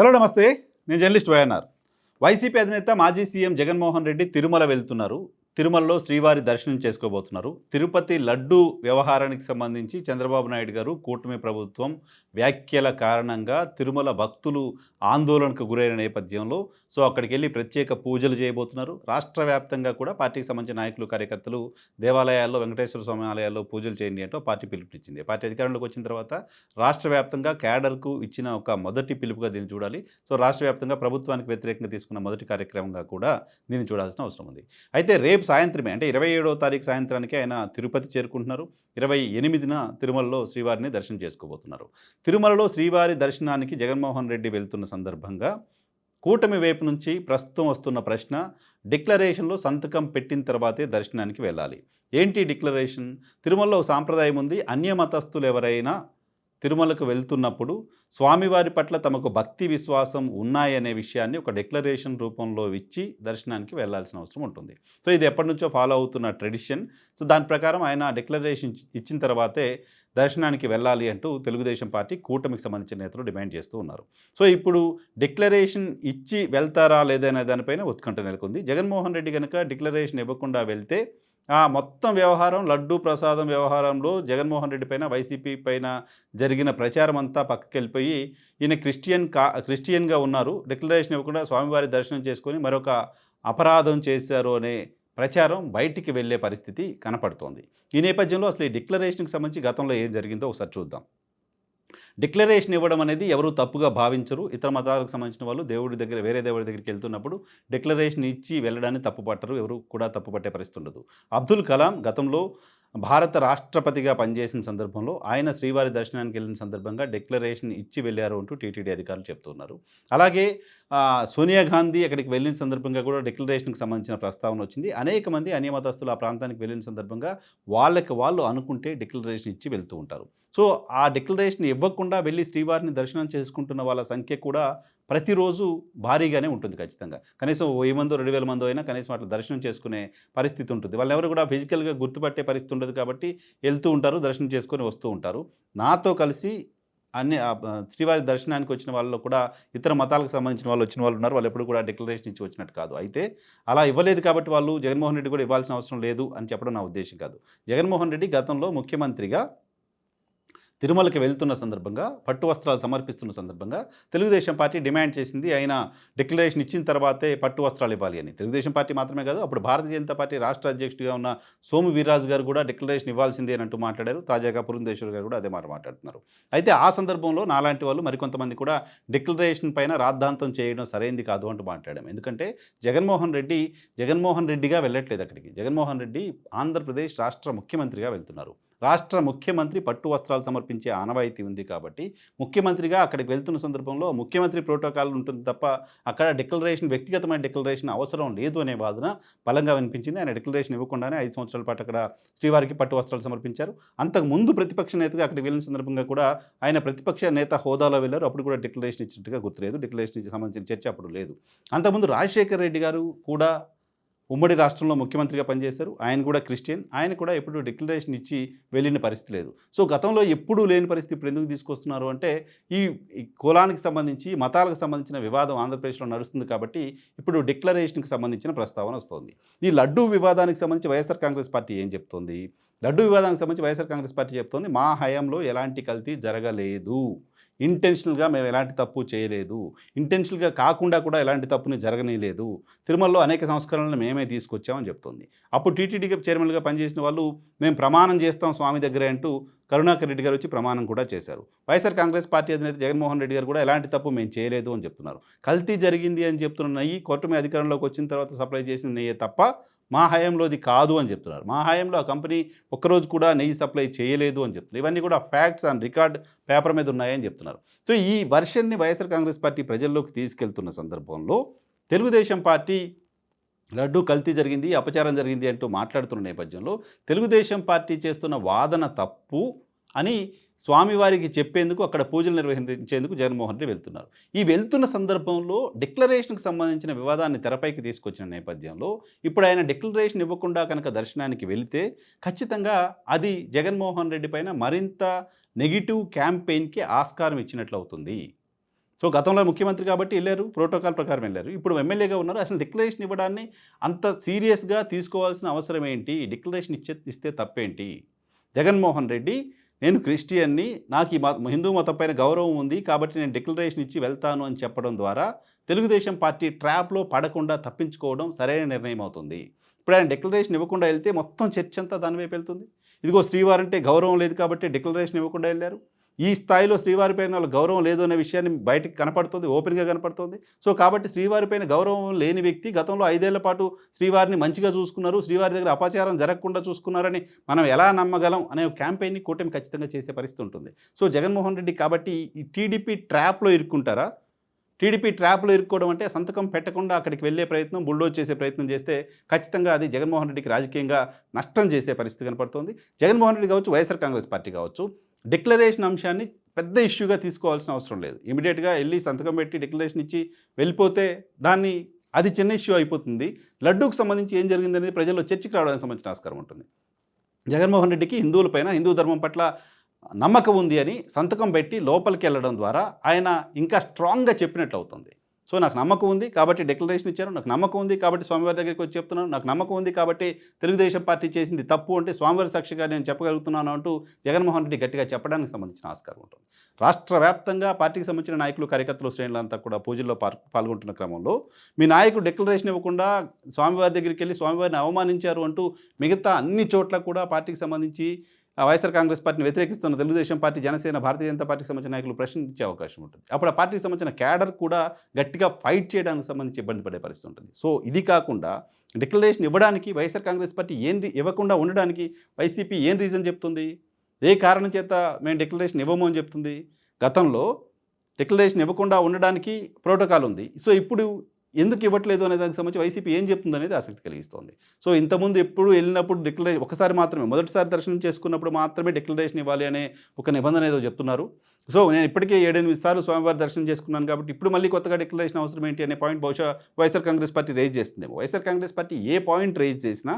Hello నమస్తే. నేను journalist YNR. YCP అధినేత మాజీ సీఎం జగన్మోహన్ రెడ్డి తిరుమల వెళ్తున్నారు. తిరుమలలో శ్రీవారి దర్శనం చేసుకోబోతున్నారు. తిరుపతి లడ్డు వ్యవహారానికి సంబంధించి చంద్రబాబు నాయుడు గారు కూటమి ప్రభుత్వం వ్యాఖ్యల కారణంగా తిరుమల భక్తులు ఆందోళనకు గురైన నేపథ్యంలో సో అక్కడికి వెళ్ళి ప్రత్యేక పూజలు చేయబోతున్నారు. రాష్ట్ర వ్యాప్తంగా కూడా పార్టీకి సంబంధించిన నాయకులు కార్యకర్తలు దేవాలయాల్లో వెంకటేశ్వర స్వామి ఆలయాల్లో పూజలు చేయండి అంటూ పార్టీ పిలుపునిచ్చింది. పార్టీ అధికారంలోకి వచ్చిన తర్వాత రాష్ట్ర వ్యాప్తంగా క్యాడర్కు ఇచ్చిన ఒక మొదటి పిలుపుగా దీన్ని చూడాలి. సో రాష్ట్ర వ్యాప్తంగా ప్రభుత్వానికి వ్యతిరేకంగా తీసుకున్న మొదటి కార్యక్రమంగా కూడా దీన్ని చూడాల్సిన అవసరం ఉంది. అయితే రేపు సాయంత్రమే అంటే ఇరవై ఏడో తారీఖు సాయంత్రానికి ఆయన తిరుపతి చేరుకుంటున్నారు. ఇరవై ఎనిమిదిన తిరుమలలో శ్రీవారిని దర్శనం చేసుకోబోతున్నారు. తిరుమలలో శ్రీవారి దర్శనానికి జగన్మోహన్ రెడ్డి వెళ్తున్న సందర్భంగా కూటమి వైపు నుంచి ప్రస్తుతం వస్తున్న ప్రశ్న డిక్లరేషన్లో సంతకం పెట్టిన తర్వాతే దర్శనానికి వెళ్ళాలి. ఏంటి డిక్లరేషన్? తిరుమలలో సాంప్రదాయం ఉంది. అన్య మతస్థులు ఎవరైనా తిరుమలకు వెళ్తున్నప్పుడు స్వామివారి పట్ల తమకు భక్తి విశ్వాసం ఉన్నాయనే విషయాన్ని ఒక డిక్లరేషన్ రూపంలో ఇచ్చి దర్శనానికి వెళ్ళాల్సిన అవసరం ఉంటుంది. సో ఇది ఎప్పటి నుంచో ఫాలో అవుతున్న ట్రెడిషన్ సో దాని ప్రకారం ఆయన డిక్లరేషన్ ఇచ్చిన తర్వాతే దర్శనానికి వెళ్ళాలి అంటూ తెలుగుదేశం పార్టీ కూటమికి సంబంధించిన నేతలు డిమాండ్ చేస్తూ ఉన్నారు. సో ఇప్పుడు డిక్లరేషన్ ఇచ్చి వెళ్తారా లేదనే దానిపైన ఉత్కంఠ నెలకొంది. జగన్మోహన్ రెడ్డి కనుక డిక్లరేషన్ ఇవ్వకుండా వెళ్తే మొత్తం వ్యవహారం లడ్డు ప్రసాదం వ్యవహారంలో జగన్మోహన్ రెడ్డి పైన వైసీపీ పైన జరిగిన ప్రచారం అంతా పక్కకి వెళ్ళిపోయి ఈయన క్రిస్టియన్ కా క్రిస్టియన్గా ఉన్నారు. డిక్లరేషన్ ఇవ్వకుండా స్వామివారి దర్శనం చేసుకొని మరొక అపరాధం చేశారు అనే ప్రచారం బయటికి వెళ్ళే పరిస్థితి కనపడుతోంది. ఈ నేపథ్యంలో అసలు ఈ డిక్లరేషన్కి సంబంధించి గతంలో ఏం జరిగిందో ఒకసారి చూద్దాం. డిక్లరేషన్ ఇవ్వడం అనేది ఎవరు తప్పుగా భావించరు. ఇతర మతాలకు సంబంధించిన వాళ్ళు దేవుడి దగ్గర వేరే దేవుడి దగ్గరికి వెళ్తున్నప్పుడు డిక్లరేషన్ ఇచ్చి వెళ్ళడాన్ని తప్పు పట్టరు. ఎవరు కూడా తప్పు పట్టే పరిస్థితి ఉండదు. అబ్దుల్ కలాం గతంలో భారత రాష్ట్రపతిగా పనిచేసిన సందర్భంలో ఆయన శ్రీవారి దర్శనానికి వెళ్ళిన సందర్భంగా డిక్లరేషన్ ఇచ్చి వెళ్ళారు అంటూ టీటీడీ అధికారులు చెప్తున్నారు. అలాగే సోనియా గాంధీ అక్కడికి వెళ్ళిన సందర్భంగా కూడా డిక్లరేషన్కి సంబంధించిన ప్రస్తావన వచ్చింది. అనేక మంది అన్యమతస్తులు ఆ ప్రాంతానికి వెళ్ళిన సందర్భంగా వాళ్ళకి వాళ్ళు అనుకుంటే డిక్లరేషన్ ఇచ్చి వెళ్తూ ఉంటారు. సో ఆ డిక్లరేషన్ ఇవ్వకుండా వెళ్ళి శ్రీవారిని దర్శనం చేసుకుంటున్న వాళ్ళ సంఖ్య కూడా ప్రతిరోజు భారీగానే ఉంటుంది ఖచ్చితంగా. కనీసం వెయ్యి మందో రెండు వేల మందో అయినా కనీసం అట్లా దర్శనం చేసుకునే పరిస్థితి ఉంటుంది. వాళ్ళు ఎవరు కూడా ఫిజికల్గా గుర్తుపట్టే పరిస్థితి ఉండదు కాబట్టి వెళ్తూ ఉంటారు దర్శనం చేసుకొని వస్తూ ఉంటారు. నాతో కలిసి అన్ని శ్రీవారి దర్శనానికి వచ్చిన వాళ్ళు కూడా ఇతర మతాలకు సంబంధించిన వాళ్ళు వచ్చిన వాళ్ళు ఉన్నారు. వాళ్ళు ఎప్పుడు కూడా డిక్లరేషన్ ఇచ్చి వచ్చినట్టు కాదు. అయితే అలా ఇవ్వలేదు కాబట్టి వాళ్ళు జగన్మోహన్ రెడ్డి కూడా ఇవ్వాల్సిన అవసరం లేదు అని చెప్పడం నా ఉద్దేశం కాదు. జగన్మోహన్ రెడ్డి గతంలో ముఖ్యమంత్రిగా తిరుమలకి వెళ్తున్న సందర్భంగా పట్టు వస్త్రాలు సమర్పిస్తున్న సందర్భంగా తెలుగుదేశం పార్టీ డిమాండ్ చేసింది. ఆయన డిక్లరేషన్ ఇచ్చిన తర్వాతే పట్టు వస్త్రాలు ఇవ్వాలి అని. తెలుగుదేశం పార్టీ మాత్రమే కాదు అప్పుడు భారతీయ జనతా పార్టీ రాష్ట్ర అధ్యక్షుడిగా ఉన్న సోము వీర్రాజు గారు కూడా డిక్లరేషన్ ఇవ్వాల్సిందే అని అంటూ మాట్లాడారు. తాజాగా పురంధేశ్వర్ గారు కూడా అదే మాట మాట్లాడుతున్నారు. అయితే ఆ సందర్భంలో నాలాంటి వాళ్ళు మరికొంతమంది కూడా డిక్లరేషన్ పైన రాద్ధాంతం చేయడం సరైంది కాదు అంటూ మాట్లాడాం. ఎందుకంటే జగన్మోహన్ రెడ్డి జగన్మోహన్ రెడ్డిగా వెళ్ళట్లేదు అక్కడికి. జగన్మోహన్ రెడ్డి ఆంధ్రప్రదేశ్ రాష్ట్ర ముఖ్యమంత్రిగా వెళ్తున్నారు. రాష్ట్ర ముఖ్యమంత్రి పట్టు వస్త్రాలు సమర్పించే ఆనవాయితీ ఉంది కాబట్టి ముఖ్యమంత్రిగా అక్కడికి వెళ్తున్న సందర్భంలో ముఖ్యమంత్రి ప్రోటోకాల్ ఉంటుంది తప్ప అక్కడ డిక్లరేషన్ వ్యక్తిగతమైన డిక్లరేషన్ అవసరం లేదు అనే వాదన బలంగా వినిపించింది. ఆయన డిక్లరేషన్ ఇవ్వకుండానే ఐదు సంవత్సరాల పాటు అక్కడ శ్రీవారికి పట్టు వస్త్రాలు సమర్పించారు. అంతకు ముందు ప్రతిపక్ష నేతగా అక్కడికి వెళ్ళిన సందర్భంగా కూడా ఆయన ప్రతిపక్ష నేత హోదాలో వెళ్ళారు. అప్పుడు కూడా డిక్లరేషన్ ఇచ్చినట్టుగా గుర్తులేదు. డిక్లరేషన్ సంబంధించిన చర్చ అప్పుడు లేదు. అంతకుముందు రాజశేఖర్ రెడ్డి గారు కూడా ఉమ్మడి రాష్ట్రంలో ముఖ్యమంత్రిగా పనిచేశారు. ఆయన కూడా క్రిస్టియన్. ఆయన కూడా ఎప్పుడు డిక్లరేషన్ ఇచ్చి వెళ్ళిన పరిస్థితి లేదు. సో గతంలో ఎప్పుడూ లేని పరిస్థితి ఇప్పుడు ఎందుకు తీసుకొస్తున్నారు అంటే ఈ కులానికి సంబంధించి మతాలకు సంబంధించిన వివాదం ఆంధ్రప్రదేశ్లో నడుస్తుంది కాబట్టి ఇప్పుడు డిక్లరేషన్కి సంబంధించిన ప్రస్తావన వస్తుంది. ఈ లడ్డూ వివాదానికి సంబంధించి వైఎస్ఆర్ కాంగ్రెస్ పార్టీ ఏం చెప్తోంది? లడ్డూ వివాదానికి సంబంధించి వైఎస్ఆర్ కాంగ్రెస్ పార్టీ చెప్తోంది మా హయాంలో ఎలాంటి కల్తీ జరగలేదు. ఇంటెన్షనల్గా మేము ఎలాంటి తప్పు చేయలేదు. ఇంటెన్షనల్గా కాకుండా కూడా ఎలాంటి తప్పుని జరగనేలేదు తిరుమలలో అనేక సంస్కరణలను మేమే తీసుకొచ్చామని చెప్తుంది. అప్పుడు టీటీడీకి చైర్మన్గా పనిచేసిన వాళ్ళు మేము ప్రమాణం చేస్తాం స్వామి దగ్గరే అంటూ కరుణాకర్ రెడ్డి గారు వచ్చి ప్రమాణం కూడా చేశారు. వైఎస్ఆర్ కాంగ్రెస్ పార్టీ అధినేత జగన్మోహన్ రెడ్డి గారు కూడా ఎలాంటి తప్పు మేము చేయలేదు అని చెప్తున్నారు. కల్తీ జరిగింది అని చెప్తున్న నెయ్యి కూటమి అధికారంలోకి వచ్చిన తర్వాత సప్లై చేసిన నెయ్యే తప్ప మా హయాంలోది కాదు అని చెప్తున్నారు. మా హయాంలో ఆ కంపెనీ ఒక్కరోజు కూడా నెయ్యి సప్లై చేయలేదు అని చెప్తున్నారు. ఇవన్నీ కూడా ఫ్యాక్ట్స్ అండ్ రికార్డ్ పేపర్ మీద ఉన్నాయని చెప్తున్నారు. సో ఈ వర్షన్ని వైఎస్ఆర్ కాంగ్రెస్ పార్టీ ప్రజల్లోకి తీసుకెళ్తున్న సందర్భంలో తెలుగుదేశం పార్టీ లడ్డు కల్తీ జరిగింది అపచారం జరిగింది అంటూ మాట్లాడుతున్న నేపథ్యంలో తెలుగుదేశం పార్టీ చేస్తున్న వాదన తప్పు అని స్వామివారికి చెప్పేందుకు అక్కడ పూజలు నిర్వహించేందుకు జగన్మోహన్ రెడ్డి వెళ్తున్నారు. ఈ వెళ్తున్న సందర్భంలో డిక్లరేషన్కి సంబంధించిన వివాదాన్ని తెరపైకి తీసుకొచ్చిన నేపథ్యంలో ఇప్పుడు ఆయన డిక్లరేషన్ ఇవ్వకుండా కనుక దర్శనానికి వెళితే ఖచ్చితంగా అది జగన్మోహన్ రెడ్డి పైన మరింత నెగిటివ్ క్యాంపెయిన్కి ఆస్కారం ఇచ్చినట్లు అవుతుంది. సో గతంలో ముఖ్యమంత్రి కాబట్టి వెళ్ళారు ప్రోటోకాల్ ప్రకారం వెళ్ళారు. ఇప్పుడు ఎమ్మెల్యేగా ఉన్నారు అసలు డిక్లరేషన్ ఇవ్వడాన్ని అంత సీరియస్గా తీసుకోవాల్సిన అవసరం ఏంటి? డిక్లరేషన్ ఇచ్చే ఇస్తే తప్పేంటి? జగన్మోహన్ రెడ్డి నేను క్రిస్టియన్ని నాకు ఈ మత హిందూ మతం పైన గౌరవం ఉంది కాబట్టి నేను డిక్లరేషన్ ఇచ్చి వెళ్తాను అని చెప్పడం ద్వారా తెలుగుదేశం పార్టీ ట్రాప్లో పడకుండా తప్పించుకోవడం సరైన నిర్ణయం అవుతుంది. ఇప్పుడు ఆయన డిక్లరేషన్ ఇవ్వకుండా వెళ్తే మొత్తం చర్చ అంతా దాని వైపు వెళ్తుంది. ఇదిగో శ్రీవారంటే గౌరవం లేదు కాబట్టి డిక్లరేషన్ ఇవ్వకుండా వెళ్ళారు. ఈ స్థాయిలో శ్రీవారి పైన వాళ్ళ గౌరవం లేదు అనే విషయాన్ని బయటికి కనపడుతుంది ఓపెన్గా కనపడుతుంది. సో కాబట్టి శ్రీవారి పైన గౌరవం లేని వ్యక్తి గతంలో ఐదేళ్ళ పాటు శ్రీవారిని మంచిగా చూసుకున్నారు శ్రీవారి దగ్గర అపచారం జరగకుండా చూసుకున్నారని మనం ఎలా నమ్మగలం అనే క్యాంపెయిన్ని కూటమి ఖచ్చితంగా చేసే పరిస్థితి ఉంటుంది. సో జగన్మోహన్ రెడ్డి కాబట్టి ఈ టీడీపీ ట్రాప్లో ఇరుక్కుంటారా? టీడీపీ ట్రాప్లో ఇరుక్కోవడం అంటే సంతకం పెట్టకుండా అక్కడికి వెళ్ళే ప్రయత్నం బుల్డోజ్ చేసే ప్రయత్నం చేస్తే ఖచ్చితంగా అది జగన్మోహన్ రెడ్డికి రాజకీయంగా నష్టం చేసే పరిస్థితి కనపడుతుంది. జగన్మోహన్ రెడ్డి కావచ్చు వైఎస్ఆర్ కాంగ్రెస్ పార్టీ కావచ్చు డిక్లరేషన్ అంశాన్ని పెద్ద ఇష్యూగా తీసుకోవాల్సిన అవసరం లేదు. ఇమీడియట్గా వెళ్ళి సంతకం పెట్టి డిక్లరేషన్ ఇచ్చి వెళ్ళిపోతే దాన్ని అది చిన్న ఇష్యూ అయిపోతుంది. లడ్డూకు సంబంధించి ఏం జరిగిందనేది ప్రజల్లో చర్చకి రావడానికి సంబంధించిన ఆస్కారం ఉంటుంది. జగన్మోహన్ రెడ్డికి హిందువులపైన హిందూ ధర్మం పట్ల నమ్మకం ఉంది అని సంతకం పెట్టి లోపలికి వెళ్ళడం ద్వారా ఆయన ఇంకా స్ట్రాంగ్గా చెప్పినట్లు అవుతుంది సో నాకు నమ్మకం ఉంది కాబట్టి డిక్లరేషన్ ఇచ్చారు. నాకు నమ్మకం ఉంది కాబట్టి స్వామివారి దగ్గరికి వచ్చి చెప్తున్నాను. నాకు నమ్మకం ఉంది కాబట్టి తెలుగుదేశం పార్టీ చేసింది తప్పు అంటే స్వామివారి సాక్షిగా నేను చెప్పగలుగుతున్నాను అంటూ జగన్మోహన్ రెడ్డి గట్టిగా చెప్పడానికి సంబంధించిన ఆస్కారం ఉంటుంది. రాష్ట్ర వ్యాప్తంగా పార్టీకి సంబంధించిన నాయకులు కార్యకర్తలు శ్రేణులంతా కూడా పూజల్లో పాల్- పాల్గొంటున్న క్రమంలో మీ నాయకుడు డిక్లరేషన్ ఇవ్వకుండా స్వామివారి దగ్గరికి వెళ్ళి స్వామివారిని అవమానించారు అంటూ మిగతా అన్ని చోట్ల కూడా పార్టీకి సంబంధించి వైఎస్ఆర్ కాంగ్రెస్ పార్టీని వ్యతిరేకిస్తున్న తెలుగుదేశం పార్టీ జనసేన భారతీయ జనతా పార్టీకి సంబంధించిన నాయకులు ప్రశ్నించే అవకాశం ఉంటుంది. అప్పుడు ఆ పార్టీకి సంబంధించిన క్యాడర్ కూడా గట్టిగా ఫైట్ చేయడానికి సంబంధించి ఇబ్బంది పడే పరిస్థితి ఉంటుంది. సో ఇది కాకుండా డిక్లరేషన్ ఇవ్వడానికి వైఎస్ఆర్ కాంగ్రెస్ పార్టీ ఏం రీ- ఇవ్వకుండా ఉండడానికి వైసీపీ ఏం రీజన్ చెప్తుంది? ఏ కారణం చేత మేము డిక్లరేషన్ ఇవ్వము అని చెప్తుంది? గతంలో డిక్లరేషన్ ఇవ్వకుండా ఉండడానికి ప్రోటోకాల్ ఉంది. సో ఇప్పుడు ఎందుకు ఇవ్వట్లేదు అనే దానికి సంబంధించి వైసీపీ ఏం చెప్తుంది అనేది ఆసక్తి కలిగిస్తోంది. సో ఇంతకుముందు ఎప్పుడు వెళ్ళినప్పుడు డిక్లరేషన్ ఒకసారి మాత్రమే మొదటిసారి దర్శనం చేసుకున్నప్పుడు మాత్రమే డిక్లరేషన్ ఇవ్వాలి అనే ఒక నిబంధన ఏదో చెప్తున్నారు. సో నేను ఇప్పటికే ఏడెనిమిది సార్లు స్వామివారి దర్శనం చేసుకున్నాను కాబట్టి ఇప్పుడు మళ్ళీ కొత్తగా డిక్లరేషన్ అవసరం ఏంటి అనే పాయింట్ బహుశా వైఎస్ఆర్ కాంగ్రెస్ పార్టీ రేజ్ చేస్తుందేమో. YSR Congress party a point raise చేసినా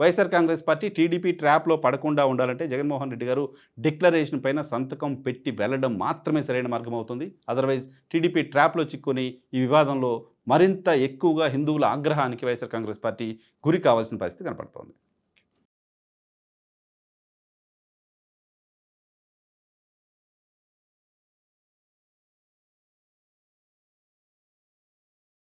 వైఎస్ఆర్ కాంగ్రెస్ పార్టీ టీడీపీ ట్రాప్లో పడకుండా ఉండాలంటే జగన్మోహన్ రెడ్డి గారు డిక్లరేషన్ పైన సంతకం పెట్టి వెళ్ళడం మాత్రమే సరైన మార్గం అవుతుంది. అదర్వైజ్ టీడీపీ ట్రాప్లో చిక్కుని ఈ వివాదంలో మరింత ఎక్కువగా హిందువుల ఆగ్రహానికి వైఎస్ఆర్ కాంగ్రెస్ పార్టీ గురి కావాల్సిన పరిస్థితి కనపడుతోంది.